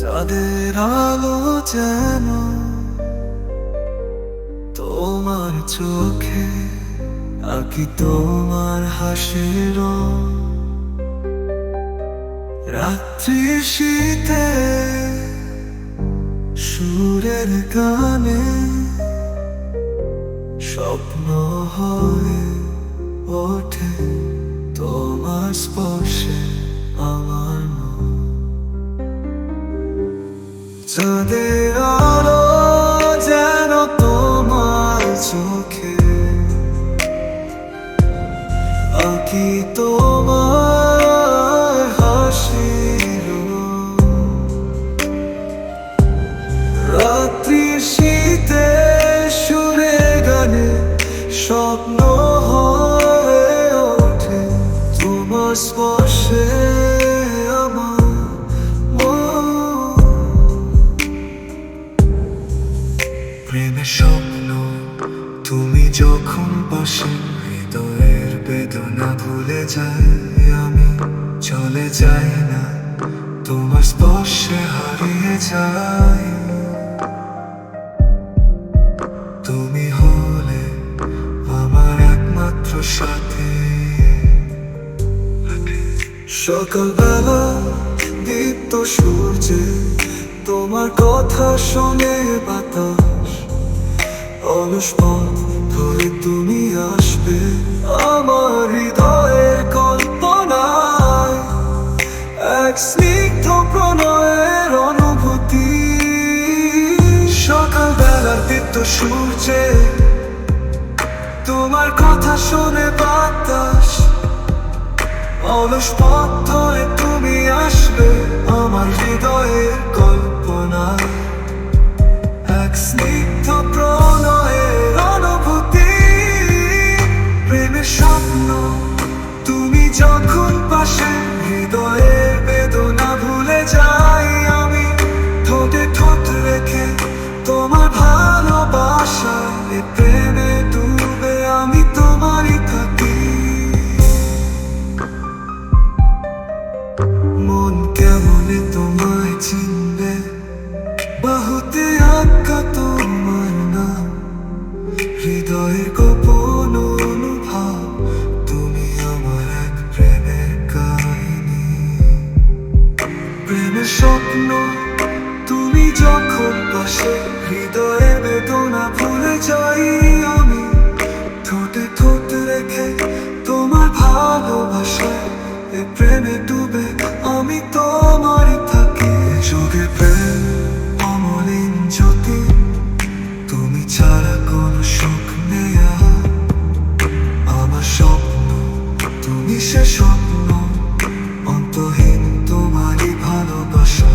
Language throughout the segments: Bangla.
চাঁদের আলো যেন তোমার চোখে আঁকি তোমার হাসির রাত্রি শীতে সুরের গানে স্বপ্ন হয়ে ওঠে তোমার স্পর্শে। তোমার স্পর্শে আমার প্রেমের স্বপ্ন তুমি যখন পাশে, হৃদয়ের বেদনা ভুলে যাই আমি, চলে যাই না, তোমার স্পর্শে হারিয়ে যাই। তুমি হলে আমার একমাত্র সাথী। সকালবেলা দীপ্ত সূর্যে তোমার কথা শোনে বাতাস। অলস পথ ধরে তুমি আসবে আমার হৃদয়ের কল্পনায়। এক স্নিগ্ধ প্রণয়ের অনুভূতি। সকালবেলার দীপ্ত সূর্যে তোমার কথা শোনে বাতাস। অলস পথ ধরে তুমি আসবে আমার হৃদয়ের কল্পনা এক স্নিগ্ধ প্রণয়ের হৃদয়ের গোপন অনুভব, তুমি আমার এক প্রেমের কাহিনী। প্রেমের স্বপ্ন, তুমি যখন পাশে হৃদয়ে বেদনা ভুলে যাই আমি। ঠোঁটে ঠোঁট রেখে তোমার ভালোবাসায় এ প্রেমে ডুবে আমি তোমারই থাকি। নেয়া আমার স্বপ্ন, তুমি সে স্বপ্ন, অন্তহীন তোমারই ভালোবাসা।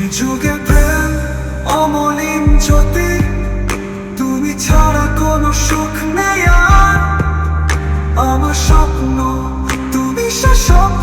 এ যুগে প্রেম অমলিন জ্যোতি, তুমি ছাড়া কোনো সুখ নেই আর। আমার স্বপ্ন, তুমি সে স্বপ্ন